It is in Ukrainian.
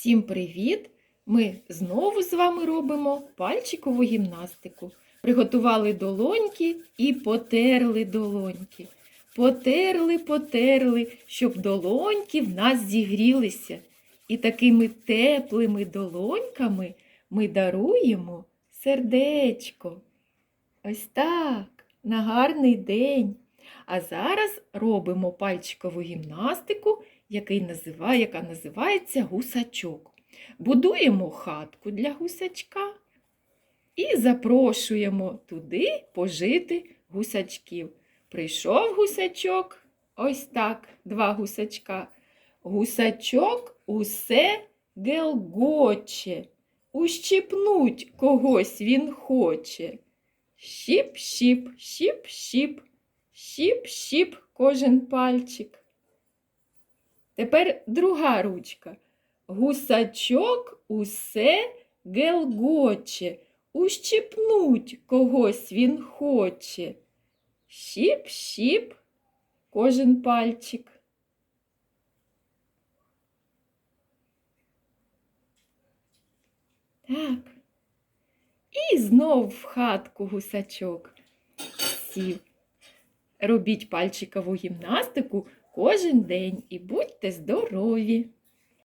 Всім привіт! Ми знову з вами робимо пальчикову гімнастику. Приготували долоньки і потерли долоньки. Потерли, потерли, щоб долоньки в нас зігрілися. І такими теплими долоньками ми даруємо сердечко. Ось так, на гарний день. А зараз робимо пальчикову гімнастику, який називає, яка називається гусачок. Будуємо хатку для гусачка і запрошуємо туди пожити гусачків. Прийшов гусачок, ось так, два гусачка. Гусачок усе гелгоче, ущипнуть когось він хоче. Щіп-щіп, щіп-щіп, щіп-щіп кожен пальчик. Тепер друга ручка. Гусачок усе гелгоче, ущипнуть когось він хоче. Щіп-щіп кожен пальчик. Так. І знов в хатку гусачок сів. Робіть пальчикову гімнастику кожен день і будьте здорові!